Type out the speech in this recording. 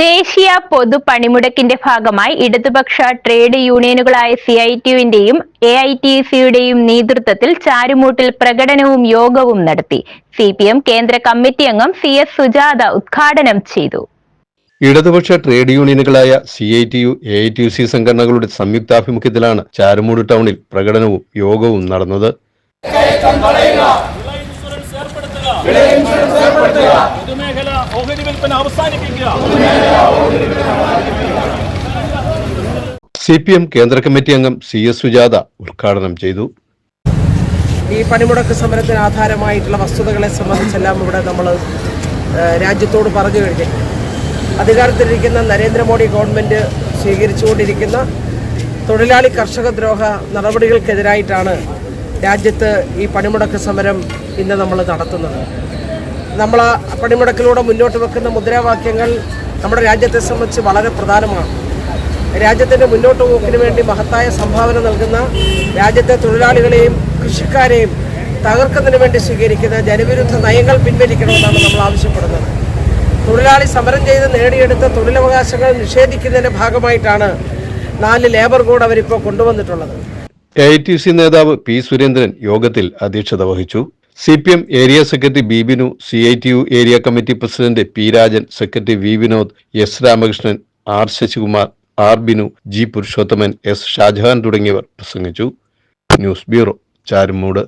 ദേശീയ പൊതു പണിമുടക്കിന്റെ ഭാഗമായി ഇടതുപക്ഷ ട്രേഡ് യൂണിയനുകളായ സി ഐ ടിയുവിന്റെയും എ ഐ ടി സിയുടെയും നേതൃത്വത്തിൽ ചാരുമൂട്ടിൽ പ്രകടനവും യോഗവും നടത്തി. സി പി എം കേന്ദ്ര കമ്മിറ്റി അംഗം സി എസ് സുജാത ഉദ്ഘാടനം ചെയ്തു. ഇടതുപക്ഷ trade യൂണിയനുകളായ C I T U A I T U C സംഘടനകളുടെ സംയുക്താഭിമുഖ്യത്തിലാണ് ചാരുമൂട് ടൗണിൽ പ്രകടനവും യോഗവും നടന്നത്. ഓഹരി വിൽപ്പന അവസാനിപ്പിക്കുക. സി പി എം കേന്ദ്ര കമ്മിറ്റി അംഗം സി എസ് സുജാത ഉദ്ഘാടനം ചെയ്തു. ഈ പണിമുടക്ക് സമരത്തിന് ആധാരമായിട്ടുള്ള വസ്തുതകളെ സംബന്ധിച്ചെല്ലാം ഇവിടെ നമ്മൾ രാജ്യത്തോട് പറഞ്ഞു കഴിഞ്ഞു. അധികാരത്തിലിരിക്കുന്ന നരേന്ദ്രമോദി ഗവൺമെന്റ് സ്വീകരിച്ചുകൊണ്ടിരിക്കുന്ന തൊഴിലാളി കർഷക ദ്രോഹ നടപടികൾക്കെതിരായിട്ടാണ് രാജ്യത്ത് ഈ പണിമുടക്ക് സമരം ഇന്ന് നമ്മൾ നടത്തുന്നത്. നമ്മൾ ആ പണിമുടക്കിലൂടെ മുന്നോട്ട് വെക്കുന്ന മുദ്രാവാക്യങ്ങൾ നമ്മുടെ രാജ്യത്തെ സംബന്ധിച്ച് വളരെ പ്രധാനമാണ്. രാജ്യത്തിന്റെ മുന്നോട്ട് പോക്കിന് വേണ്ടി മഹത്തായ സംഭാവന നൽകുന്ന രാജ്യത്തെ തൊഴിലാളികളെയും കൃഷിക്കാരെയും തകർക്കുന്നതിന് വേണ്ടി സ്വീകരിക്കുന്ന ജനവിരുദ്ധ നയങ്ങൾ പിൻവലിക്കണമെന്നാണ് നമ്മൾ ആവശ്യപ്പെടുന്നത്. തൊഴിലാളി സമരം ചെയ്ത് നേടിയെടുത്ത തൊഴിലവകാശങ്ങൾ നിഷേധിക്കുന്നതിന്റെ ഭാഗമായിട്ടാണ് നാല് ലേബർ കോഡ് അവരിപ്പോൾ കൊണ്ടുവന്നിട്ടുള്ളത്. എ ഐ ടി സി നേതാവ് പി സുരേന്ദ്രൻ യോഗത്തിൽ അധ്യക്ഷത വഹിച്ചു. C P M area secretary B Binu C I T U area committee president P Rajan secretary V Vinod S Ramakrishnan R Sasikumar R Binu G Purushothaman S Shajahan തുടങ്ങിയവർ പ്രസംഗിച്ചു. News bureau Charummood.